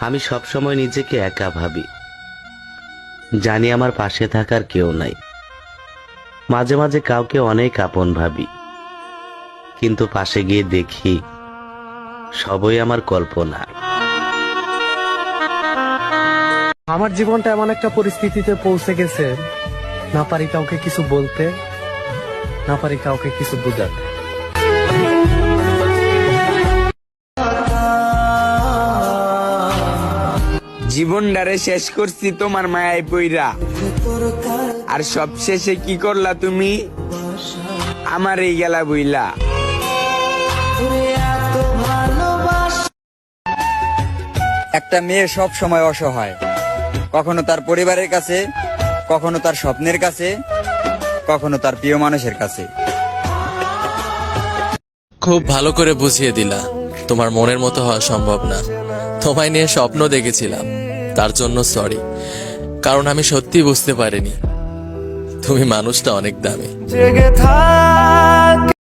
আমি সবসময় নিজেকে একা ভাবি। জানি আমার পাশে থাকার কেউ নাই। মাঝে মাঝে কাউকে অনেক আপন ভাবি। কিন্তু পাশে গিয়ে দেখি, সবই আমার কল্পনা। আমার জীবনটা এমন একটা পরিস্থিতিতে পৌঁছে গেছে, না পারি কাউকে কিছু বলতে, না পারি কাউকে কিছু বুঝাতে। জীবনটারে শেষ করছি তোমার মায়ায় পইরা। আর সব শেষে কি করলা তুমি? আমার এই গেলা বইলা। একটা মেয়ে সব সময় অসহায়। কখনো তার পরিবারের কাছে, কখনো তার স্বপ্নের কাছে, কখনো তার প্রিয় মানুষের কাছে। খুব ভালো করে বুঝিয়ে দিলা। তোমার মনের মতো হওয়া সম্ভব না। তোমায় নিয়ে স্বপ্ন দেখেছিলাম। তার জন্য সরি কারণ আমি সত্যি বুঝতে পারিনি। তুমি মানুষটা অনেক দামি।